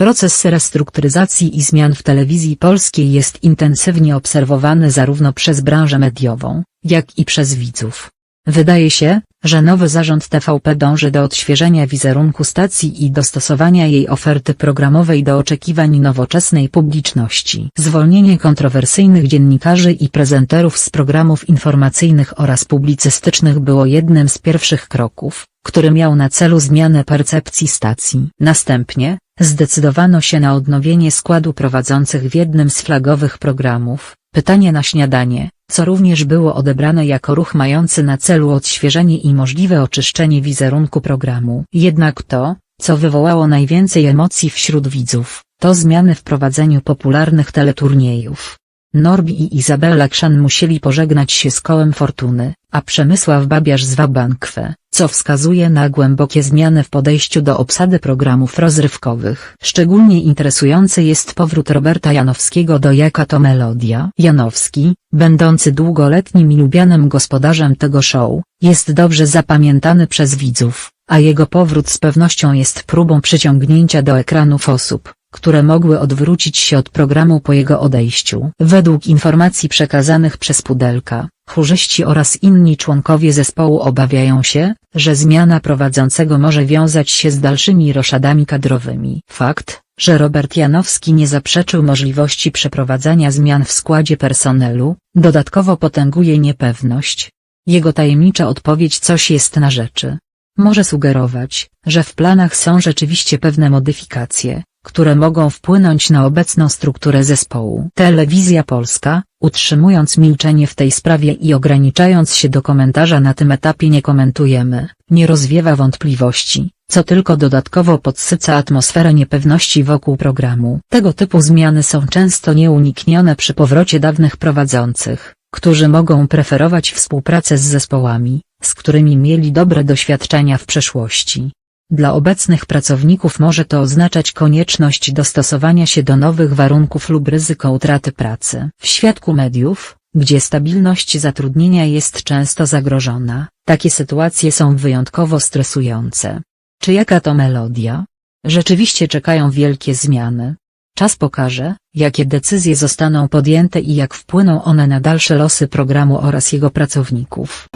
Proces restrukturyzacji i zmian w telewizji polskiej jest intensywnie obserwowany zarówno przez branżę mediową, jak i przez widzów. Wydaje się, że nowy zarząd TVP dąży do odświeżenia wizerunku stacji i dostosowania jej oferty programowej do oczekiwań nowoczesnej publiczności. Zwolnienie kontrowersyjnych dziennikarzy i prezenterów z programów informacyjnych oraz publicystycznych było jednym z pierwszych kroków, który miał na celu zmianę percepcji stacji. Następnie, zdecydowano się na odnowienie składu prowadzących w jednym z flagowych programów, Pytanie na śniadanie, co również było odebrane jako ruch mający na celu odświeżenie i możliwe oczyszczenie wizerunku programu. Jednak to, co wywołało najwięcej emocji wśród widzów, to zmiany w prowadzeniu popularnych teleturniejów. Norbi i Izabela Krzan musieli pożegnać się z kołem fortuny, a Przemysław Babiarz z Wabankwe, co wskazuje na głębokie zmiany w podejściu do obsady programów rozrywkowych. Szczególnie interesujący jest powrót Roberta Janowskiego do Jaka to Melodia. Janowski, będący długoletnim i lubianym gospodarzem tego show, jest dobrze zapamiętany przez widzów, a jego powrót z pewnością jest próbą przyciągnięcia do ekranów osób, które mogły odwrócić się od programu po jego odejściu. Według informacji przekazanych przez Pudelka, chórzyści oraz inni członkowie zespołu obawiają się, że zmiana prowadzącego może wiązać się z dalszymi roszadami kadrowymi. Fakt, że Robert Janowski nie zaprzeczył możliwości przeprowadzania zmian w składzie personelu, dodatkowo potęguje niepewność. Jego tajemnicza odpowiedź coś jest na rzeczy. Może sugerować, że w planach są rzeczywiście pewne modyfikacje, które mogą wpłynąć na obecną strukturę zespołu. Telewizja Polska, utrzymując milczenie w tej sprawie i ograniczając się do komentarza na tym etapie nie komentujemy, nie rozwiewa wątpliwości, co tylko dodatkowo podsyca atmosferę niepewności wokół programu. Tego typu zmiany są często nieuniknione przy powrocie dawnych prowadzących, którzy mogą preferować współpracę z zespołami, z którymi mieli dobre doświadczenia w przeszłości. Dla obecnych pracowników może to oznaczać konieczność dostosowania się do nowych warunków lub ryzyko utraty pracy. W świadku mediów, gdzie stabilność zatrudnienia jest często zagrożona, takie sytuacje są wyjątkowo stresujące. Czy jaka to melodia? Rzeczywiście czekają wielkie zmiany. Czas pokaże, jakie decyzje zostaną podjęte i jak wpłyną one na dalsze losy programu oraz jego pracowników.